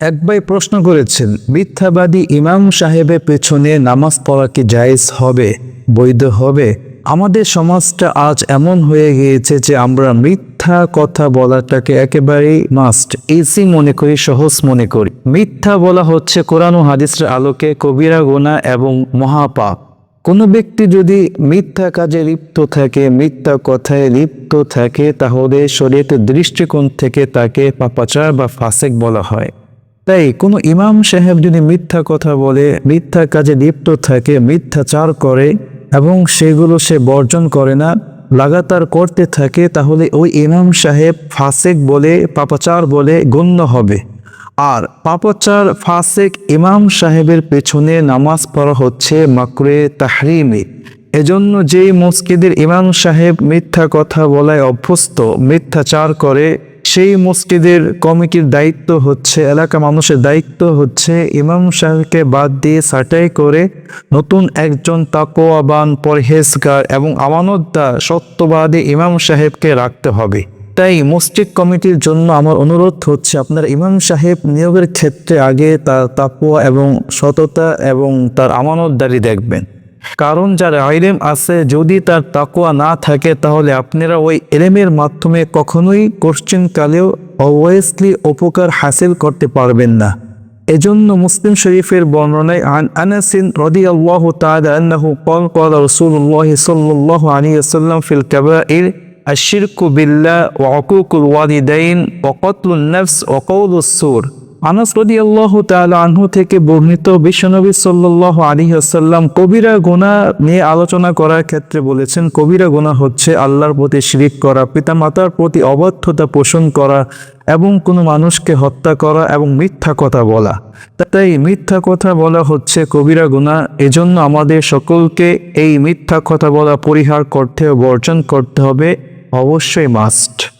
এক ভাই প্রশ্ন করেছেন, মিথ্যাবাদী ইমাম সাহেবের পেছনে নামাজ পড়া কি জায়েজ হবে? বৈধ হবে? আমাদের সমাজটা আজ এমন হয়ে গিয়েছে যে আমরা মিথ্যা কথা বলাটাকে একেবারেই মাস্ট ইজি মনে করি, সহজ মনে করি। মিথ্যা বলা হচ্ছে কোরআন ও হাদিসের আলোকে কবিরা গোনা এবং মহাপাপ। কোনো ব্যক্তি যদি মিথ্যা কাজে লিপ্ত থাকে, মিথ্যা কথায় লিপ্ত থাকে, তাহলে শরীরের দৃষ্টিকোণ থেকে তাকে পাপাচার বা ফাসেক বলা হয়। তাই কোনো ইমাম সাহেব যদি মিথ্যা কথা বলে, মিথ্যা কাজে লিপ্ত থাকে মিথ্যাচার করে এবং সেগুলো সে বর্জন করে না, লাগাতার করতে থাকে, তাহলে ওই ইমাম সাহেব ফাসেক বলে, পাপাচার বলে গণ্য হবে। আর পাপাচার ফাসেক ইমাম সাহেবের পেছনে নামাজ পড়া হচ্ছে মাকরে তাহরিমে। এজন্য যেই মসজিদের ইমাম সাহেব মিথ্যা কথা বলায় অভ্যস্ত মিথ্যাচার করে সেই মসজিদের কমিটির দায়িত্ব হচ্ছে, এলাকা মানুষের দায়িত্ব হচ্ছে ইমাম সাহেবকে বাদ দিয়ে সাটাই করে নতুন একজন তাকোয়াবান পরহেজগার এবং আমানতদার, সত্যবাদী ইমাম সাহেবকে রাখতে হবে। তাই মসজিদ কমিটির জন্য আমার অনুরোধ হচ্ছে, আপনারা ইমাম সাহেব নিয়োগের ক্ষেত্রে আগে তার তাকুয়া এবং সততা এবং তার আমানতদারি দেখবেন। কারণ যার আইলেম আছে যদি তার তাকুয়া না থাকে তাহলে আপনারা ওই এলেমের মাধ্যমে কখনোই কোশ্চেনকালেও অবয়াসলি উপকার হাসিল করতে পারবেন না এজন্য মুসলিম শরীফের বর্ণনায় আন আনাসিন রাদিয়াল্লাহু তাআলা আন্নাহু قال قال رسول الله صلى الله عليه وسلم في الكبائر الشرك بالله وعقوق الوالدين وقتل النفس وقول السور আনাস রাদিয়াল্লাহু তাআলা আনহু থেকে বর্ণিত বিশ্বনবী সাল্লাল্লাহু আলাইহি ওয়াসাল্লাম কবিরা গোনা নিয়ে আলোচনা করার ক্ষেত্রে বলেছেন, কবিরা গোনা হচ্ছে আল্লাহর প্রতি শিরিক করা, পিতামাতার প্রতি অবাধ্যতা পোষণ করা এবং কোনো মানুষকে হত্যা করা এবং মিথ্যা কথা বলা। তাই মিথ্যা কথা বলা হচ্ছে কবিরা গুনাহ এজন্য আমাদের সকলকে এই মিথ্যা কথা বলা, পরিহার করতে বর্জন করতে হবে, অবশ্যই মাস্ট।